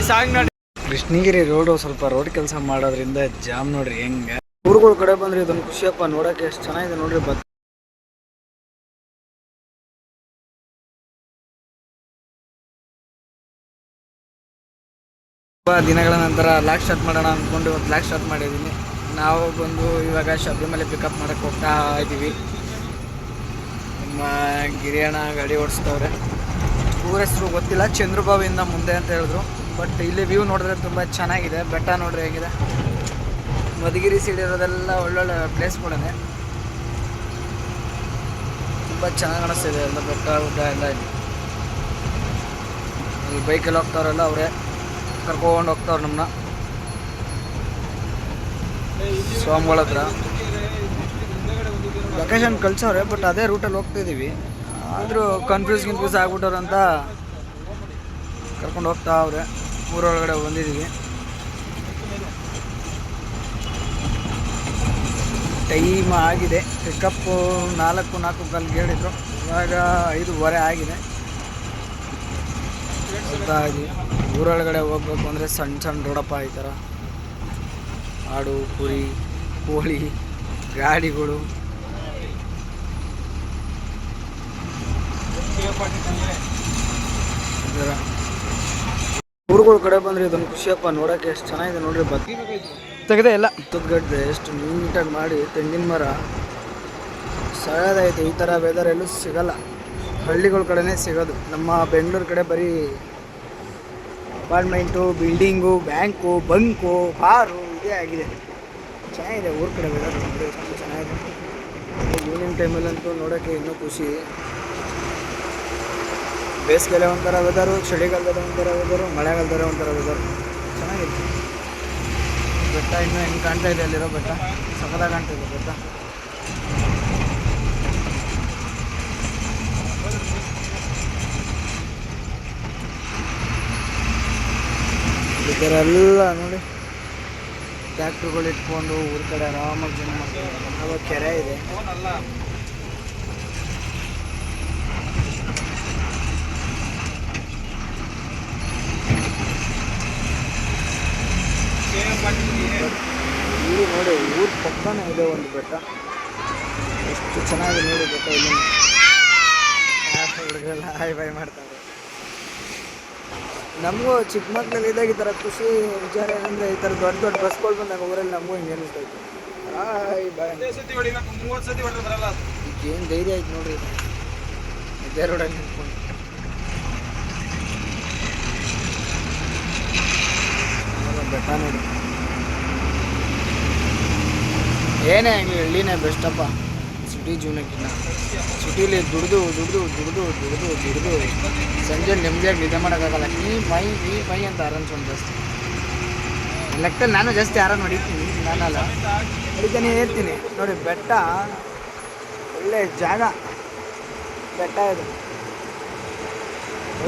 ಈ ಸಾಂಗ್ ನೋಡಿ. ಕೃಷ್ಣಗಿರಿ ರೋಡು ಸ್ವಲ್ಪ ರೋಡ್ ಕೆಲಸ ಮಾಡೋದ್ರಿಂದ ಜಾಮ್ ನೋಡ್ರಿ ಹೆಂಗ. ಊರುಗಳ ಕಡೆ ಬಂದ್ರೆ ಇದೊಂದು ಖುಷಿಯಪ್ಪ, ನೋಡಕ್ಕೆ ಎಷ್ಟು ಚೆನ್ನಾಗಿದೆ ನೋಡ್ರಿ ಬತ್ ತುಂಬಾ ದಿನಗಳ ನಂತರ ಲಾಕ್ ಸ್ಟಾರ್ಟ್ ಮಾಡೋಣ ಅಂದ್ಕೊಂಡು ಇವತ್ತು ಲಾಕ್ ಸ್ಟಾರ್ಟ್ ಮಾಡಿದ್ದೀನಿ ನಾವು ಬಂದು ಇವಾಗ ಶಬರಿಮಲೆ ಪಿಕಪ್ ಮಾಡಕ್ಕೆ ಹೋಗ್ತಾ ಇದ್ದೀವಿ ನಮ್ಮ ಗಿರಿಯಣ್ಣ ಗಾಡಿ ಓಡಿಸ್ತವ್ರೆ. ಊರ ಹೆಸರು ಗೊತ್ತಿಲ್ಲ, ಚಂದ್ರಬಾವಿಯಿಂದ ಮುಂದೆ ಅಂತ ಹೇಳಿದ್ರು. ಬಟ್ ಇಲ್ಲಿ ವ್ಯೂ ನೋಡಿದ್ರೆ ತುಂಬ ಚೆನ್ನಾಗಿದೆ, ಬೆಟ್ಟ ನೋಡ್ರಿ ಹೇಗಿದೆ. ಮಧುಗಿರಿ ಸೈಡ್ ಇರೋದೆಲ್ಲ ಒಳ್ಳೊಳ್ಳೆ ಪ್ಲೇಸ್ಗಳೇ. ತುಂಬ ಚೆನ್ನಾಗಿ ಕಾಣಿಸ್ತಿದೆ ಎಲ್ಲ ಬೆಟ್ಟ, ಗುಡ್ಡ ಎಲ್ಲ ಇದೆ ಈ ಬೈಕಲ್ಲಿ ಹೋಗ್ತಾವ್ರೆಲ್ಲ ಅವರೇ, ಕರ್ಕೊಂಡು ಹೋಗ್ತಾವ್ರೆ ನಮ್ಮನ್ನ ಸ್ವಾಮಿಗಳ ಹತ್ರ. ಲೊಕೇಶನ್ ಕಳ್ಸವ್ರೆ ಬಟ್ ಅದೇ ರೂಟಲ್ಲಿ ಹೋಗ್ತಿದ್ದೀವಿ ಆದರೂ ಕನ್ಫ್ಯೂಸ್ ಕನ್ಫ್ಯೂಸ್ ಆಗ್ಬಿಟ್ಟವ್ರಂತ ಕರ್ಕೊಂಡು ಹೋಗ್ತಾ ಅವ್ರೆ. ಊರೊಳಗಡೆ ಬಂದಿದ್ದೀವಿ. ಟೈಮ್ ಆಗಿದೆ. ಪಿಕಪ್ಪು ನಾಲ್ಕು ನಾಲ್ಕು ಕಾಲ್ಗೆ ಹೇಳಿದ್ರು. ಇವಾಗ ಐದೂವರೆ ಆಗಿದೆ. ಅದಾಗಿ ಊರೊಳಗಡೆ ಹೋಗ್ಬೇಕು ಅಂದರೆ ಸಣ್ಣ ಸಣ್ಣ ರೋಡಪ್ಪ ಈ ಥರ ಆಡು ಕುರಿ, ಕೋಳಿ, ಗಾಡಿಗಳು. ಇದರ ಊರುಗಳ ಕಡೆ ಬಂದ್ರೆ ಇದೊಂದು ಖುಷಿಯಪ್ಪ ನೋಡಕ್ಕೆ ಎಷ್ಟು ಚೆನ್ನಾಗಿದೆ ನೋಡ್ರಿ. ಬತ್ತಿ ತೆಗೆದೇ ಇಲ್ಲ. ತುದ್ಗಡ್ಡೆ ಎಷ್ಟು ನೀಟಾಗಿ ಮಾಡಿ ತೆಂಗಿನ ಮರ. ಸಳದೈತೆ ಈ ಥರ ವೆದರ್ ಎಲ್ಲೂ ಸಿಗಲ್ಲ. ಹಳ್ಳಿಗಳ ಕಡೆನೇ ಸಿಗೋದು. ನಮ್ಮ ಬೆಂಗಳೂರು ಕಡೆ ಬರೀ apartment, building, bank, bunk, car ಇದೇ ಆಗಿದೆ. ಚೆನ್ನಾಗಿದೆ ಊರ ಕಡೆ ವೆದರ್ ಚೆನ್ನಾಗಿದೆ. ಈವ್ನಿಂಗ್ ಟೈಮಲ್ಲಂತೂ ನೋಡೋಕ್ಕೆ ಇನ್ನೂ ಖುಷಿ. ಬೇಸಿಗೆಲೆ ಒಂಥರ ವೆದರು ಚಳಿಗಾಲದಲ್ಲಿ ಒಂಥರ ವೆದರು ಮಳೆಗಾಲದಲ್ಲಿ ಒಂಥರ ವೆದರು ಚೆನ್ನಾಗಿತ್ತು. ಬೆಟ್ಟ ಇನ್ನೂ ಹೆಂಗೆ ಕಾಣ್ತಾ ಇದೆ ಅಲ್ಲಿರೋ ಬೆಟ್ಟ? ಸಕಲ ಕಾಣ್ತಾ ಇದೆ ಬೆಟ್ಟ. ಎಲ್ಲ ನೋಡಿ ಟ್ಯಾಕ್ಟ್ರುಗಳು ಇಟ್ಕೊಂಡು ಊರ ಕಡೆ ಆರಾಮಾಗಿ ಜನ ಮಾಡ್ತಾರೆ ಕೆರೆ ಇದೆ ಇಲ್ಲಿ ನೋಡಿ ಪಕ್ಕನೇ ಇದೆ ಒಂದು ಬೆಟ್ಟ. ಎಷ್ಟು ಚೆನ್ನಾಗಿ ನೋಡಿ ಬೆಟ್ಟ ಇಲ್ಲಿ. ಹುಡುಗರೆಲ್ಲ ಹಾಯ್ ಬಾಯ್ ಮಾಡ್ತಾರೆ. ನಮಗೂ ಚಿಕ್ಕ ಮಕ್ಕಳಲ್ಲಿ ಇದ್ದಾಗ ಈ ಥರ ಖುಷಿ ವಿಚಾರ ಏನಂದರೆ ಈ ಥರ ದೊಡ್ಡ ದೊಡ್ಡ ಬಸ್ಗಳು ಬಂದಾಗ ಊರಲ್ಲಿ ನಮಗೂ ಹಿಂಗೆ ಅನಿಸ್ತೈತೆ ಹಾಯ್ ಬಾಯ್ ಏನು ಧೈರ್ಯ ಆಯ್ತು ನೋಡ್ರಿ ಇದೇ. ರೋಡಲ್ಲಿ ನಿಂತ್ಕೊಂಡು. ಬೆಟ್ಟ ನೋಡಿ. ಏನೇ ಆಗಲಿ ಹಳ್ಳಿನೇ ಬೆಸ್ಟಪ್ಪ ಸಿಟಿ ಜೀವನಕ್ಕಿಂತ ಸಿಟೀಲಿ ದುಡಿದು ದುಡಿದು ದುಡಿದು ದುಡಿದು ದುಡಿದು. ಸಂಜೆ ನೆಮ್ಮದಿಯಾಗಿ ನಿದ್ದೆ ಮಾಡೋಕ್ಕಾಗಲ್ಲ. ಈ ಮೈ ಈ ಮೈ ಅಂತ ಆರನ್ಸೋದು ಜಾಸ್ತಿ. ಲೆಕ್ಕದಲ್ಲಿ ನಾನು ಜಾಸ್ತಿ ಆರಾಮ್ ಹೊಡಿತೀನಿ ನಾನಲ್ಲ. ಹೊಡಿತಾನೆ ಹೇಳ್ತೀನಿ. ನೋಡಿ, ಬೆಟ್ಟ ಒಳ್ಳೆ ಜಾಗ. ಬೆಟ್ಟ ಇದು.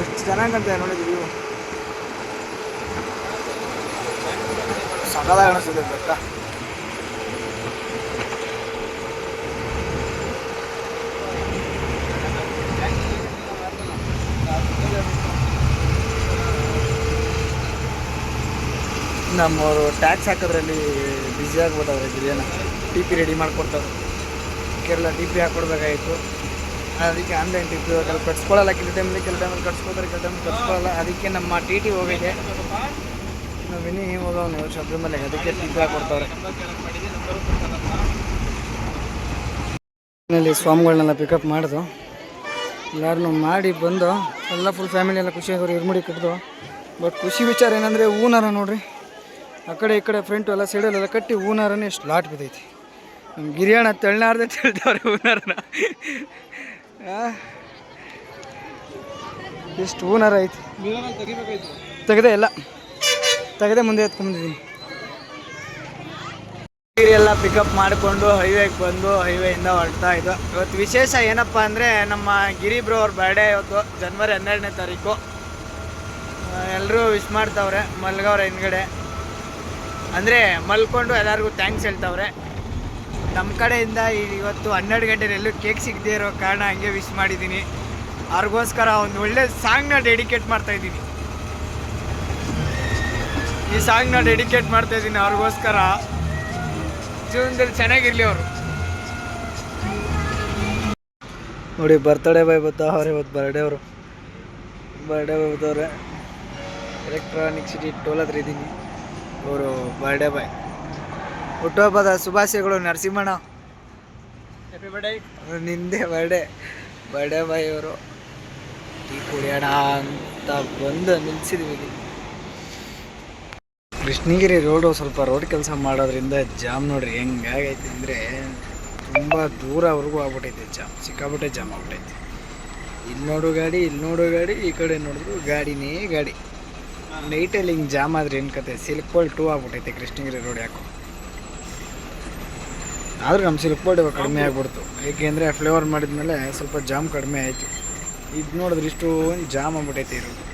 ಎಷ್ಟು ಚೆನ್ನಾಗಿ ಕಾಣ್ತದೆ ನೋಡಿದ್ವಿ ವ್ಯೂ ಸಕಲಾಗಿ ಬೆಟ್ಟ. ನಮ್ಮವರು ಟ್ಯಾಕ್ಸ್ ಹಾಕೋದ್ರಲ್ಲಿ ಬ್ಯುಸಿ ಆಗ್ಬಿಟ್ಟವ್ರೆ ಗಿರಿಯನ ಟಿ ಪಿ ರೆಡಿ ಮಾಡಿಕೊಡ್ತಾರೆ. ಕೇರಳ ಟಿ ಪಿ ಹಾಕ್ಕೊಡ್ಬೇಕಾಗಿತ್ತು ಅದಕ್ಕೆ ಆನ್ಲೈನ್ ಟಿ ಪಿ ಇವಾಗ ಕಟ್ಸ್ಕೊಳ್ಳಲ್ಲ, ಕೆಲವು ಟೈಮಲ್ಲಿ ಕೆಲವು ಟೈಮಲ್ಲಿ ಕಟ್ಸ್ಕೊತಾರೆ ಕೆಲ ಟೈಮಲ್ಲಿ ಕಟ್ಸ್ಕೊಳ್ಳಲ್ಲ. ಅದಕ್ಕೆ ನಮ್ಮ ಟಿ ಟಿ ಹೋಗಿದೆ ನಾವು ವಿನಿ ಹೋಗವನು ಮೇಲೆ ಅದಕ್ಕೆ ಟಿ ಪಿ ಹಾಕ್ಕೊಡ್ತಾವ್ರೆ ಇಲ್ಲಿ ಸ್ವಾಮಿಗಳನ್ನೆಲ್ಲ ಪಿಕಪ್ ಮಾಡಿದು. ಎಲ್ಲರನ್ನೂ ಮಾಡಿ ಬಂದು, ಎಲ್ಲ ಫುಲ್ ಫ್ಯಾಮಿಲಿ ಎಲ್ಲ ಖುಷಿಯಾಗಿ ಇರ್ಮುಡಿ ಕಟ್ಟಿದ್ರು ಬಟ್ ಖುಷಿ ವಿಚಾರ ಏನಂದರೆ ಹೂನಾರ ನೋಡ್ರಿ. ಆ ಕಡೆ ಈ ಕಡೆ ಫ್ರಂಟು ಎಲ್ಲ ಸೈಡಲ್ಲೆಲ್ಲ ಕಟ್ಟಿ ಹೂನಾರನೇ ಎಷ್ಟು ಲಾಟ್ ಬಿದ್ದೈತಿ. ನಮ್ಮ ಗಿರಿಯಾಣ ತೆಳ್ನಾರ್ದೆ ತೆಳ್ದವ್ರೆ ಹೂನಾರನ ಎಷ್ಟು ಹೂನಾರ ಐತಿ. ತೆಗೆದೆ ಇಲ್ಲ. ತೆಗೆದೇ ಮುಂದೆ ಎತ್ಕೊಂಡಿದ್ದೀನಿ ಎಲ್ಲ ಪಿಕಪ್ ಮಾಡಿಕೊಂಡು ಹೈವೇಗೆ ಬಂದು ಹೈವೇಯಿಂದ ಹೊರಡ್ತಾ ಇದ್ದು ಇವತ್ತು ವಿಶೇಷ ಏನಪ್ಪ ಅಂದರೆ ನಮ್ಮ ಗಿರಿ ಬ್ರೋ ಅವ್ರ ಬರ್ಡೇ ಇವತ್ತು ಜನವರಿ ಹನ್ನೆರಡನೇ ತಾರೀಕು. ಎಲ್ಲರೂ ವಿಶ್ ಮಾಡ್ತಾವ್ರೆ ಮಲ್ಗವ್ರೆ ಹಿಂದ್ಗಡೆ. ಅಂದರೆ ಮಲ್ಕೊಂಡು ಎಲ್ಲರಿಗೂ ಥ್ಯಾಂಕ್ಸ್ ಹೇಳ್ತಾವ್ರೆ. ನಮ್ಮ ಕಡೆಯಿಂದ ಇವತ್ತು ಹನ್ನೆರಡು ಗಂಟೆಲಿ ಎಲ್ಲೂ ಕೇಕ್ ಸಿಗದೇ ಇರೋ ಕಾರಣ ಹಂಗೆ ವಿಶ್ ಮಾಡಿದ್ದೀನಿ ಅವ್ರಿಗೋಸ್ಕರ ಒಂದು ಒಳ್ಳೆ ಸಾಂಗ್ನ ಡೆಡಿಕೇಟ್ ಮಾಡ್ತಾ ಇದ್ದೀನಿ ಈ ಸಾಂಗ್ನ ಡೆಡಿಕೇಟ್ ಮಾಡ್ತಾ ಇದ್ದೀನಿ ಅವ್ರಿಗೋಸ್ಕರ. ಜೀವನದಲ್ಲಿ ಚೆನ್ನಾಗಿರಲಿ ಅವರು. ನೋಡಿ ಬರ್ತಡೇ ಬಾಯ್ ಬರ್ತಾವ್ರೆ ಇವತ್ತು ಬರ್ಡೇ ಅವರು. ಬರ್ಡೇ ಬಾಯ್ ಬತ್ತವ್ರೆ ಎಲೆಕ್ಟ್ರಾನಿಕ್ ಸಿಟಿ ಟೋಲ್ ಹತ್ರ ಇದ್ದೀನಿ ಅವರು ಬರ್ಡೇ ಬಾಯ್ ಹುಟ್ಟುಹಬ್ಬದ ಶುಭಾಶಯಗಳು ನರಸಿಂಹಣ್ಣ. ಹ್ಯಾಪಿ ಬರ್ಡೇ ನಿಂದೆ ಬರ್ಡೇ ಬರ್ಡೇ ಬಾಯ್ ಅವರು ಟೀ ಕುಡಿಯೋಣ ಅಂತ ಬಂದು ನಿಲ್ಸಿದ್ವಿ. ಕೃಷ್ಣಗಿರಿ ರೋಡು ಸ್ವಲ್ಪ ರೋಡ್ ಕೆಲಸ ಮಾಡೋದ್ರಿಂದ ಜಾಮ್ ನೋಡ್ರಿ ಹೆಂಗಾಗೈತೆ ಅಂದರೆ ತುಂಬ ದೂರವರೆಗೂ ಆಗ್ಬಿಟ್ಟೈತೆ ಜಾಮ್ ಸಿಕ್ಕಾಬಿಟ್ಟೆ ಜಾಮ್ ಆಗ್ಬಿಟ್ಟೈತೆ ಇಲ್ಲಿ ನೋಡು ಗಾಡಿ ಇಲ್ಲಿ ನೋಡು ಗಾಡಿ ಈ ಕಡೆ ನೋಡಿದ್ರು ಗಾಡಿನೇ ಗಾಡಿ. ನೈಟಲ್ಲಿ ಹಿಂಗೆ ಜಾಮ್ ಆದರೆ ಏನು ಕತೆ? ಸಿಲ್ಕ್ ಬೋಲ್ ಟೂ ಆಗ್ಬಿಟ್ಟೈತೆ ಕೃಷ್ಣಗಿರಿ ರೋಡ್ ಯಾಕೋ? ಆದರೂ ನಮ್ಮ ಸಿಲ್ಕ್ ಬೋಲ್ಡ್ ಇವಾಗ ಕಡಿಮೆ ಆಗ್ಬಿಡ್ತು. ಏಕೆಂದರೆ ಫ್ಲೇವರ್ ಮಾಡಿದ್ಮೇಲೆ ಸ್ವಲ್ಪ ಜಾಮ್ ಕಡಿಮೆ ಆಯಿತು. ಇದು ನೋಡಿದ್ರೆ ಇಷ್ಟು ಜಾಮ್ ಆಗ್ಬಿಟ್ಟೈತೆ ಇರೋದು.